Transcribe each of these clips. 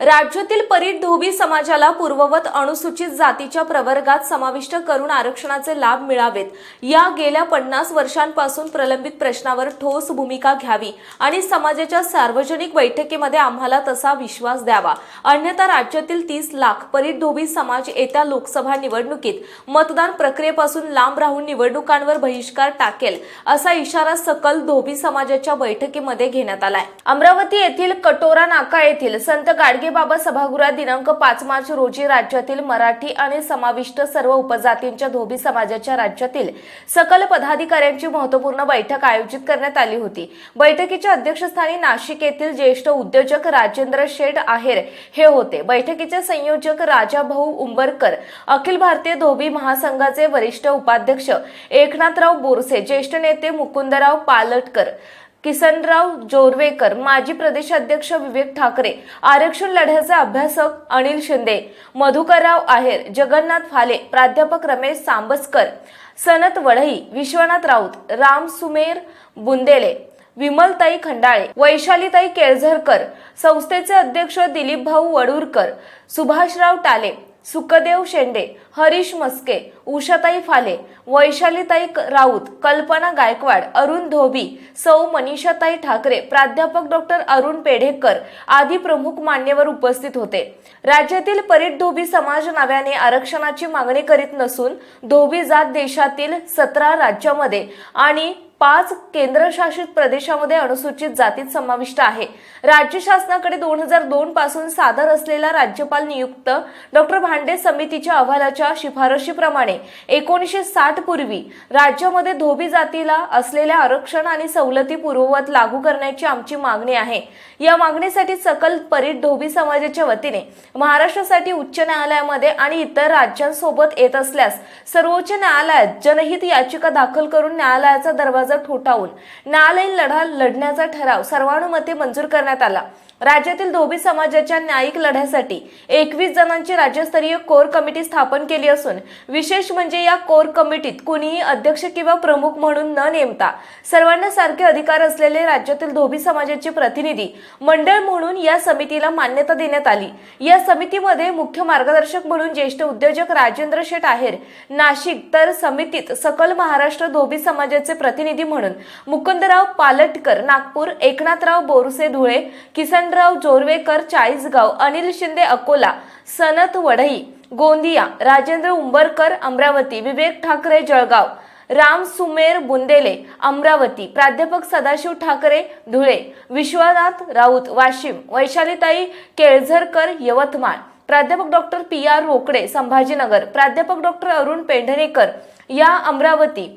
राज्यातील परीट धोबी समाजाला पूर्ववत अनुसूचित जातीच्या प्रवर्गात समाविष्ट करून आरक्षणाचे लाभ मिळावेत. या गेल्या पन्नास वर्षांपासून प्रलंबित प्रश्नावर ठोस भूमिका घ्यावी आणि समाजाच्या सार्वजनिक बैठकीमध्ये आम्हाला तसा विश्वास द्यावा. अन्यथा राज्यातील तीस लाख परीट धोबी समाज येत्या लोकसभा निवडणुकीत मतदान प्रक्रियेपासून लांब राहून निवडणुकांवर बहिष्कार टाकेल असा इशारा सकल धोबी समाजाच्या बैठकीमध्ये घेण्यात आलाय. अमरावती येथील कटोरा नाका येथील संत गाडगे बाबा सभागृहात दिनांक पाच मार्च रोजी राज्यातील मराठी आणि समाविष्ट सर्व उपजातींच्या धोबी समाजाच्या राज्यातील सकल पदाधिकाऱ्यांची महत्त्वपूर्ण बैठक आयोजित करण्यात आली होती. बैठकीच्या अध्यक्षस्थानी नाशिक येथील ज्येष्ठ उद्योजक राजेंद्र शेठ आहेर हे होते. बैठकीचे संयोजक राजाभाऊ उंबरकर अखिल भारतीय धोबी महासंघाचे वरिष्ठ उपाध्यक्ष एकनाथराव बोरसे ज्येष्ठ नेते मुकुंदराव पालटकर किसनराव जोरवेकर माजी प्रदेशाध्यक्ष विवेक ठाकरे आरक्षण लढ्याचे अभ्यासक अनिल शिंदे मधुकरराव आहेर जगन्नाथ फाले प्राध्यापक रमेश सांबसकर सनत वढई विश्वनाथ राऊत राम सुमेर बुंदेले विमलताई खंडाळे वैशालीताई केळझरकर संस्थेचे अध्यक्ष दिलीप भाऊ वडूरकर सुभाषराव टाले सुखदेव शेंडे हरीश मस्के उषाताई फाले वैशालीताई राऊत कल्पना गायकवाड अरुण धोबी सौ मनीषाताई ठाकरे प्राध्यापक डॉक्टर अरुण पेढेकर आदी प्रमुख मान्यवर उपस्थित होते. राज्यातील परीट धोबी समाज नव्याने आरक्षणाची मागणी करीत नसून धोबी जात देशातील सतरा राज्यामध्ये आणि पाच केंद्रशासित प्रदेशामध्ये अनुसूचित जातीत समाविष्ट आहे. राज्य शासनाकडे दोन हजार दोन पासून सादर असलेला राज्यपाल नियुक्त डॉक्टर भांडे समितीच्या अहवालाच्या शिफारशीप्रमाणे एकोणीसशे साठ पूर्वी राज्यामध्ये धोबी जातीला असलेल्या आरक्षण आणि सवलती पूर्ववत लागू करण्याची आमची मागणी आहे. या मागणीसाठी सकल परीट धोबी समाजाच्या वतीने महाराष्ट्रासाठी उच्च न्यायालयामध्ये आणि इतर राज्यांसोबत येत असल्यास सर्वोच्च न्यायालयात जनहित याचिका दाखल करून न्यायालयाचा दरवाजा ठोठावून न्यायालयीन लढा लढण्याचा ठराव सर्वानुमते मंजूर करण्यात आला. राज्यातील धोबी समाजाच्या न्यायिक लढ्यासाठी एकवीस जणांची राज्यस्तरीय कोर कमिटी स्थापन केली असून विशेष म्हणजे या कोर कमिटीत कुणीही अध्यक्ष किंवा प्रमुख म्हणून न नेमता सर्वांना सारखे अधिकार असलेले राज्यातील धोबी समाजाचे प्रतिनिधी मंडळ म्हणून या समितीला मान्यता देण्यात आली. या समितीमध्ये मुख्य मार्गदर्शक म्हणून ज्येष्ठ उद्योजक राजेंद्र शेठ आहेर नाशिक तर समितीत सकल महाराष्ट्र धोबी समाजाचे प्रतिनिधी म्हणून मुकुंदराव पालटकर नागपूर एकनाथराव बोरसे धुळे किसन किसनराव जोरवेकर चाळीसगाव अनिल शिंदे अकोला सनत वढई गोंदिया राजेंद्र उंबरकर अमरावती विवेक ठाकरे जळगाव राम सुमेर बुंदेले अमरावती प्राध्यापक सदाशिव ठाकरे धुळे विश्वनाथ राऊत वाशिम वैशालीताई केळझरकर यवतमाळ प्राध्यापक doctor P R Rokade Sambhajinagar प्राध्यापक डॉक्टर अरुण पेंढरेकर या अमरावती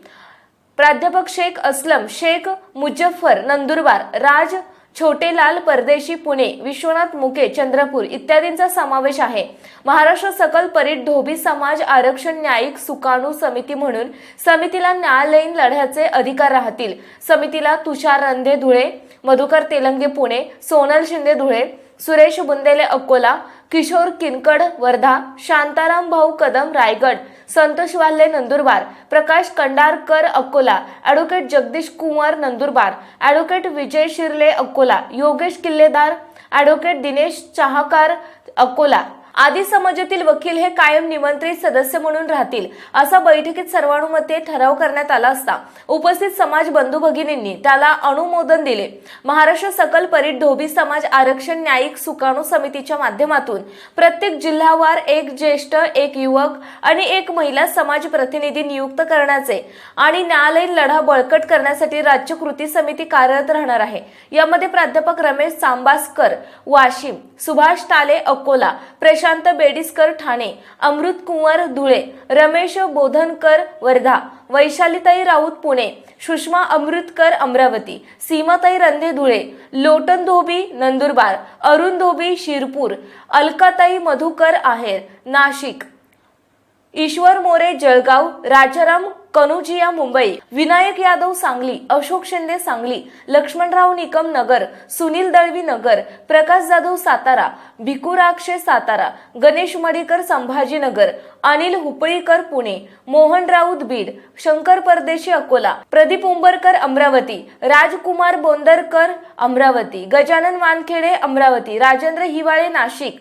प्राध्यापक शेख असलम शेख मुजफ्फर नंदुरबार राज छोटे लाल परदेशी पुणे विश्वनाथ मुके चंद्रपूर इत्यादींचा समावेश आहे. महाराष्ट्र सकल परीट धोबी समाज आरक्षण न्यायिक सुकाणू समिती म्हणून समितीला न्यायालयीन लढ्याचे अधिकार राहतील. समितीला Tushar Randhe Dhule Madhukar Telange Pune Sonal Shinde Dhule Suresh Bundele Akola Kishore Kinkad Wardha Shantaram Bhau Kadam Raigad Santosh Walhe Nandurbar Prakash Kandarkar Akola advocate Jagdish Kunwar Nandurbar advocate Vijay Shirle Akola Yogesh Killedar advocate Dinesh Chahakar Akola. आदी समाजातील वकील हे कायम निमंत्रित सदस्य म्हणून राहतील असा बैठकीत सर्वानुमते ठराव करण्यात आला असता उपस्थित समाज बंधू भगिनींनी त्याला अनुमोदन दिले. महाराष्ट्र सकल परीट धोबी समाज आरक्षण न्यायिक सुकाणू समितीच्या माध्यमातून प्रत्येक जिल्हावार एक ज्येष्ठ एक युवक आणि एक महिला समाज प्रतिनिधी नियुक्त करण्याचे आणि न्यायालयीन लढा बळकट करण्यासाठी राज्य कृती समिती कार्यरत राहणार आहे. यामध्ये प्राध्यापक रमेश सांबासकर वाशिम सुभाष टाले अकोला प्रशांत बेडिसकर ठाणे अमृत कुंवर धुळे रमेश बोधनकर वर्धा वैशालीताई राऊत पुणे सुषमा अमृतकर अमरावती सीमाताई रंधे धुळे लोटन धोबी नंदुरबार अरुण धोबी शिरपूर अलकाताई मधुकर आहेर नाशिक. ईश्वर मोरे जळगाव राजाराम कनुजिया मुंबई विनायक यादव सांगली अशोक शिंदे सांगली लक्ष्मणराव निकम नगर सुनील दळवी नगर प्रकाश जाधव सातारा भिकुराक्षे सातारा गणेश मडीकर संभाजीनगर अनिल हुपळीकर पुणे मोहन राऊत बीड शंकर परदेशी अकोला प्रदीप उंबरकर अमरावती राजकुमार बोंदरकर अमरावती गजानन वानखेडे अमरावती राजेंद्र हिवाळे नाशिक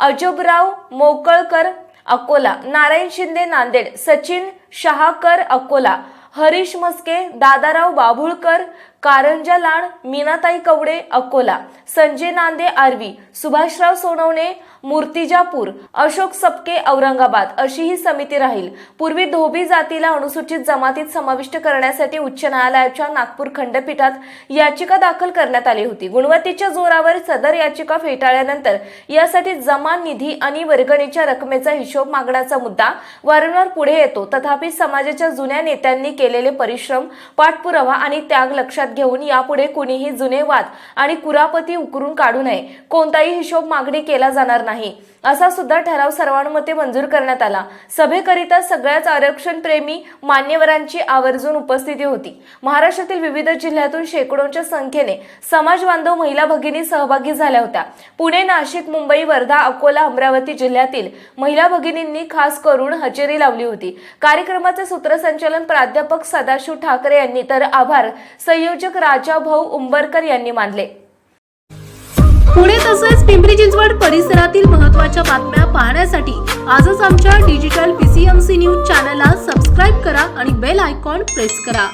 अजबराव मोकळकर अकोला. नारायण शिंदे नांदेड. सचिन शहाकर अकोला. हरीश मस्के दादाराव बाभुळकर कारंजा लाड मीनाताई कवडे अकोला संजय नांदे आर्वी सुभाषराव सोनवणे मूर्तिजापूर अशोक सपके औरंगाबाद अशी ही समिती राहील. पूर्वी धोबी जातीला अनुसूचित जमातीत समाविष्ट करण्यासाठी उच्च न्यायालयाच्या नागपूर खंडपीठात याचिका दाखल करण्यात आली होती. गुणवत्तेच्या जोरावर सदर याचिका फेटाळल्यानंतर यासाठी जमा निधी आणि वर्गणीच्या रकमेचा हिशोब मागण्याचा मुद्दा वारंवार पुढे येतो. तथापि समाजाच्या जुन्या नेत्यांनी केलेले परिश्रम पाठपुरावा आणि त्याग लक्षात घेऊन यापुढे कुणीही जुने वाद आणि कुरापती उकरून काढू नये. कोणताही हिशोब मागणी केला जाणार नाही. असा सुद्धा ठराव सर्वानुमते मंजूर करण्यात आला. सभेकरिता सगळ्याच आरक्षण प्रेमी मान्यवरांची आवर्जून उपस्थिती होती. महाराष्ट्रातील विविध जिल्ह्यातून शेकडोंच्या संख्येने समाज बांधव महिला भगिनी सहभागी झाल्या होत्या. पुणे नाशिक मुंबई वर्धा अकोला अमरावती जिल्ह्यातील महिला भगिनींनी खास करून हजेरी लावली होती. कार्यक्रमाचे सूत्रसंचालन प्राध्यापक सदाशिव ठाकरे यांनी. तर आभार. संयोजक राजा भाऊ उंबरकर यांनी मानले. पुणे तसेच पिंपरी चिंचवड परिसरातील महत्त्वाच्या बातम्या पाहण्यासाठी आजच आमच्या डिजिटल पीसीएमसी न्यूज चॅनलला सबस्क्राईब करा आणि बेल आयकॉन प्रेस करा.